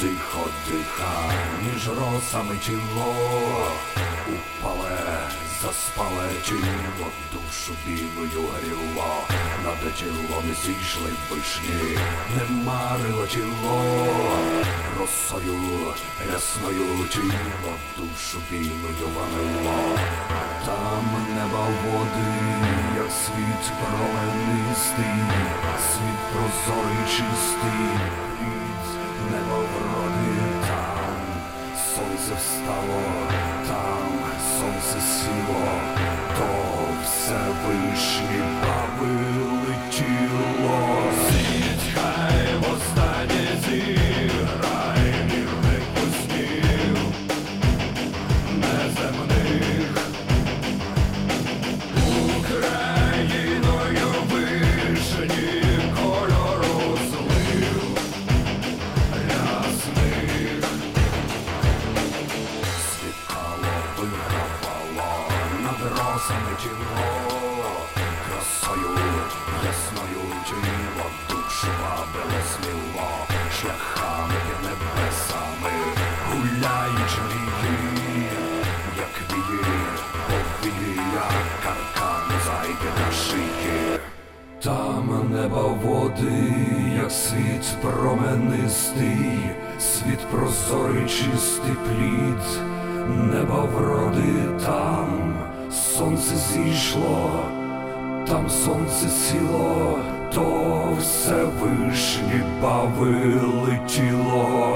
тихо диха, між росами тіло упале, заспале тіло, душу білою гріло, над тілом зійшли вишні, не марило тіло, росою рясною тіло, душу білою ванило, там неба води, як світ променистий, світ прозорий чистий, небо вроди там, сонце встало, там. Сонце сіло, то все вишні баби росами красою ясною душу вабило сміло, шляхами під небесами, гуляючи мрії, як вії, повія, каркан зайде на шиї. Там неба води, як світ променистий, світ прозорий, чистий плід, неба вроди сонце зійшло, там сонце сіло, то все вишні бави летіло.